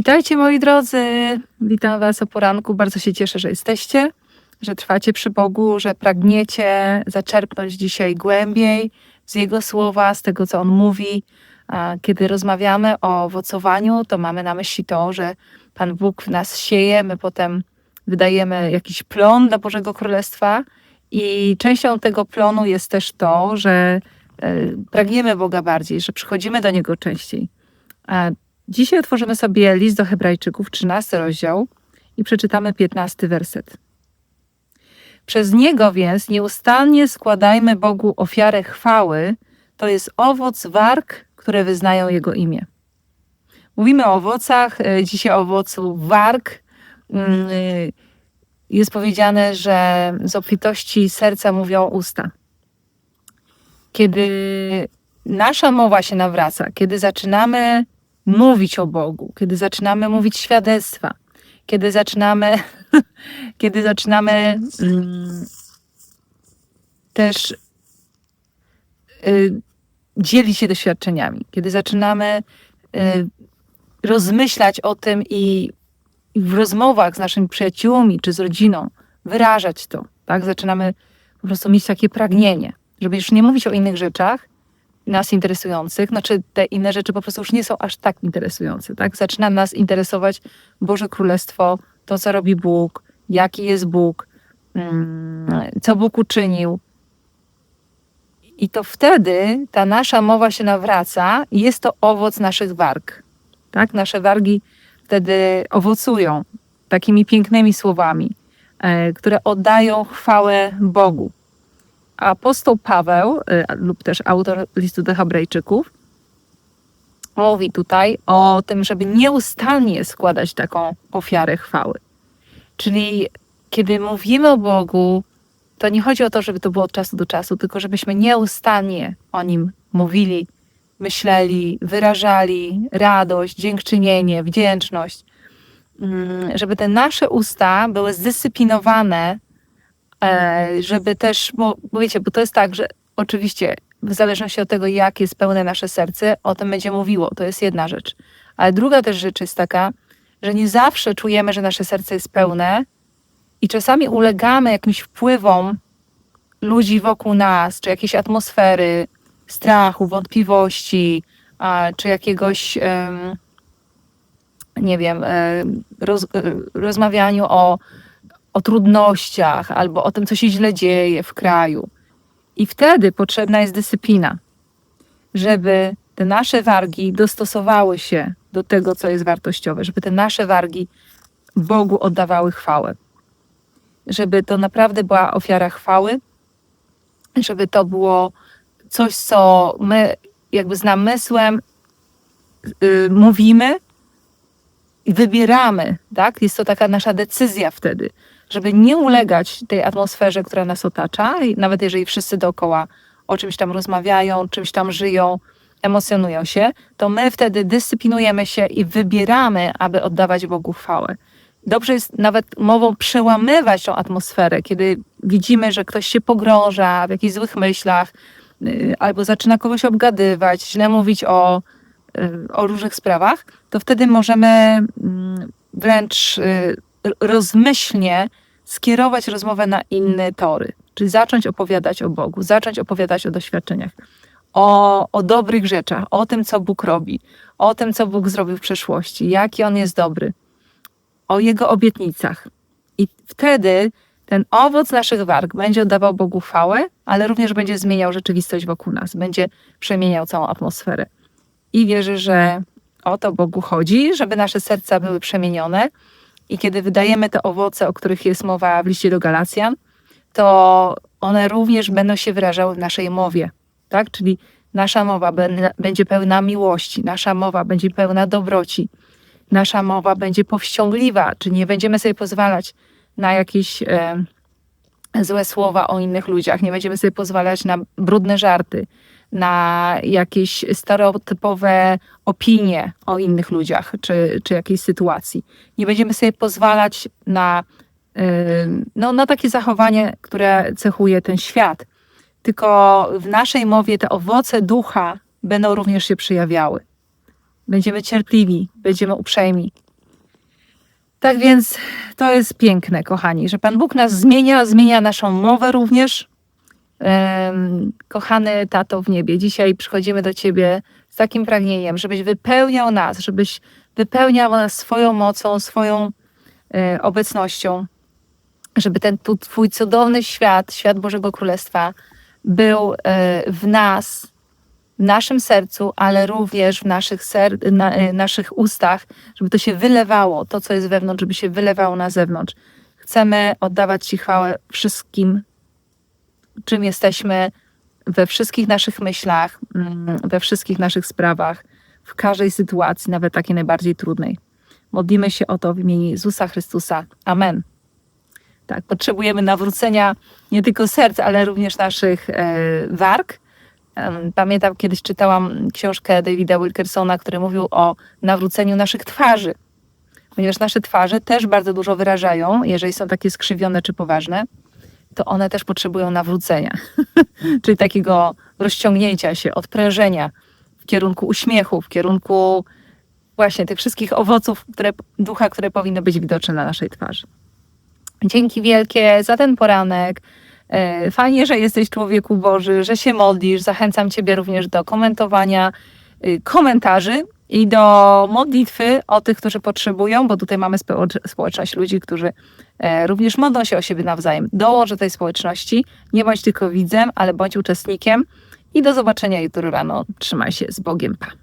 Witajcie moi drodzy, witam Was o poranku. Bardzo się cieszę, że jesteście, że trwacie przy Bogu, że pragniecie zaczerpnąć dzisiaj głębiej z Jego słowa, z tego, co On mówi. Kiedy rozmawiamy o owocowaniu, to mamy na myśli to, że Pan Bóg w nas sieje, my potem wydajemy jakiś plon dla Bożego Królestwa i częścią tego plonu jest też to, że e, pragniemy Boga bardziej, że przychodzimy do Niego częściej. Dzisiaj otworzymy sobie list do Hebrajczyków, 13 rozdział i przeczytamy 15 werset. Przez niego więc nieustannie składajmy Bogu ofiarę chwały, to jest owoc warg, które wyznają Jego imię. Mówimy o owocach, e, dzisiaj o owocu warg. Mm, e, Jest powiedziane, że z obfitości serca mówią usta. Kiedy nasza mowa się nawraca, kiedy zaczynamy mówić o Bogu, kiedy zaczynamy mówić świadectwa, kiedy zaczynamy, kiedy zaczynamy mm, też y, dzielić się doświadczeniami, kiedy zaczynamy y, rozmyślać o tym i, i w rozmowach z naszymi przyjaciółmi czy z rodziną wyrażać to, tak? Zaczynamy po prostu mieć takie pragnienie, żeby już nie mówić o innych rzeczach, nas interesujących, znaczy te inne rzeczy po prostu już nie są aż tak interesujące, tak? Zaczyna nas interesować Boże Królestwo, to co robi Bóg, jaki jest Bóg, mm, co Bóg uczynił. I to wtedy ta nasza mowa się nawraca i jest to owoc naszych warg, tak? Nasze wargi wtedy owocują takimi pięknymi słowami, e, które oddają chwałę Bogu apostoł Paweł, y, lub też autor listu do Hebrajczyków, mówi tutaj o tym, żeby nieustannie składać taką ofiarę chwały. Czyli kiedy mówimy o Bogu, to nie chodzi o to, żeby to było od czasu do czasu, tylko żebyśmy nieustannie o nim mówili, myśleli, wyrażali radość, dziękczynienie, wdzięczność. Mm, Żeby te nasze usta były zdyscyplinowane żeby też, bo, bo wiecie, bo to jest tak, że oczywiście w zależności od tego, jak jest pełne nasze serce, o tym będzie mówiło. To jest jedna rzecz. Ale druga też rzecz jest taka, że nie zawsze czujemy, że nasze serce jest pełne i czasami ulegamy jakimś wpływom ludzi wokół nas, czy jakiejś atmosfery, strachu, wątpliwości, czy jakiegoś, nie wiem, em, roz, e, rozmawianiu o o trudnościach albo o tym, co się źle dzieje w kraju. I wtedy potrzebna jest dyscyplina, żeby te nasze wargi dostosowały się do tego, co jest wartościowe, żeby te nasze wargi Bogu oddawały chwałę. Żeby to naprawdę była ofiara chwały, żeby to było coś, co my jakby z namysłem yy, mówimy i wybieramy, tak? Jest to taka nasza decyzja wtedy, żeby nie ulegać tej atmosferze, która nas otacza, nawet jeżeli wszyscy dookoła o czymś tam rozmawiają, czymś tam żyją, emocjonują się, to my wtedy dyscyplinujemy się i wybieramy, aby oddawać Bogu chwałę. Dobrze jest nawet mową przełamywać tą atmosferę, kiedy widzimy, że ktoś się pogrąża w jakichś złych myślach, y, albo zaczyna kogoś obgadywać, źle mówić o, y, o różnych sprawach, to wtedy możemy mm, wręcz y, rozmyślnie skierować rozmowę na inne tory, czyli zacząć opowiadać o Bogu, zacząć opowiadać o doświadczeniach, o, o dobrych rzeczach, o tym, co Bóg robi, o tym, co Bóg zrobił w przeszłości, jaki On jest dobry, o Jego obietnicach. I wtedy ten owoc naszych warg będzie oddawał Bogu chwałę, ale również będzie zmieniał rzeczywistość wokół nas, będzie przemieniał całą atmosferę. I wierzę, że o to Bogu chodzi, żeby nasze serca były przemienione, i kiedy wydajemy te owoce, o których jest mowa w liście do Galacjan, to one również będą się wyrażały w naszej mowie, tak? Czyli nasza mowa będzie pełna miłości, nasza mowa będzie pełna dobroci, nasza mowa będzie powściągliwa, czyli nie będziemy sobie pozwalać na jakieś e, złe słowa o innych ludziach, nie będziemy sobie pozwalać na brudne żarty, na jakieś stereotypowe opinie o innych ludziach czy, czy jakiejś sytuacji. Nie będziemy sobie pozwalać na, no, na takie zachowanie, które cechuje ten świat. Tylko w naszej mowie te owoce ducha będą również się przejawiały. Będziemy cierpliwi, będziemy uprzejmi, Tak więc to jest piękne, kochani, że Pan Bóg nas zmienia, zmienia naszą mowę również. Kochany tato w niebie, dzisiaj przychodzimy do Ciebie z takim pragnieniem, żebyś wypełniał nas, żebyś wypełniał nas swoją mocą, swoją e, obecnością, żeby ten tu Twój cudowny świat, świat Bożego Królestwa, był e, w nas, w naszym sercu, ale również w naszych, ser, na, e, naszych ustach, żeby to się wylewało, to co jest wewnątrz, żeby się wylewało na zewnątrz. Chcemy oddawać Ci chwałę wszystkim, czym jesteśmy, we wszystkich naszych myślach, mm, we wszystkich naszych sprawach, w każdej sytuacji, nawet takiej najbardziej trudnej. Modlimy się o to w imieniu Jezusa Chrystusa. Amen. Tak, potrzebujemy nawrócenia nie tylko serc, ale również naszych e, warg. Pamiętam, kiedyś czytałam książkę Davida Wilkersona, który mówił o nawróceniu naszych twarzy. Ponieważ nasze twarze też bardzo dużo wyrażają, jeżeli są takie skrzywione czy poważne, to one też potrzebują nawrócenia. Czyli takiego rozciągnięcia się, odprężenia w kierunku uśmiechu, w kierunku właśnie tych wszystkich owoców które, ducha, które powinny być widoczne na naszej twarzy. Dzięki wielkie za ten poranek. E, Fajnie, że jesteś człowieku Boży, że się modlisz. Zachęcam Ciebie również do komentowania y, komentarzy i do modlitwy o tych, którzy potrzebują, bo tutaj mamy społecz- społeczność ludzi, którzy e, również modlą się o siebie nawzajem. Dołącz do tej społeczności. Nie bądź tylko widzem, ale bądź uczestnikiem. I do zobaczenia jutro rano. Trzymaj się z Bogiem. Pa.